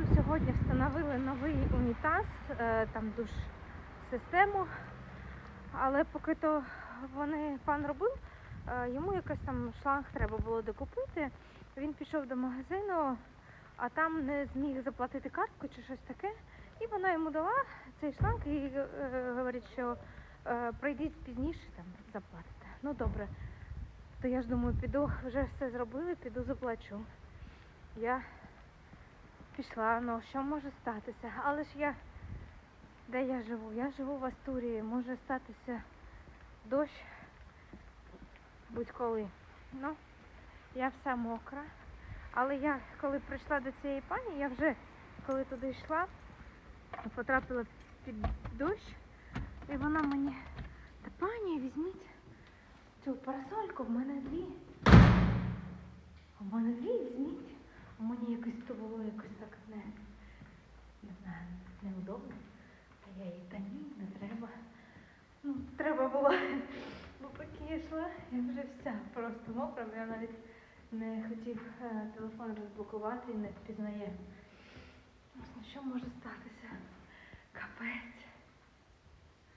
Нам сьогодні встановили новий унітаз, е, там душ систему. Але поки то вони пан робив, е, йому якось там шланг треба було докупити. Він пішов до магазину, а там не зміг заплатити картку чи щось таке. І вона йому дала цей шланг і е, говорить, що е, прийдіть пізніше, там заплатите. Ну добре. То я ж думаю, піду, вже все зробили, піду заплачу. Я пішла, ну що може статися? Але ж я де я живу? Я живу в Астурії, може статися дощ будь-коли. Ну, я вся мокра. Але я, коли прийшла до цієї пані, я вже коли туди йшла, потрапила під дощ, і вона мені, та пані, візьміть цю парасольку, в мене дві. У мене дві візьміть. А мені якось то було якось не, не знаю, неудобно. А я їй, та ні, не треба. Ну, треба було. Бо поки я йшла, я вже вся просто мокра, я навіть не хотів е, телефон розблокувати і не впізнає. Що може статися?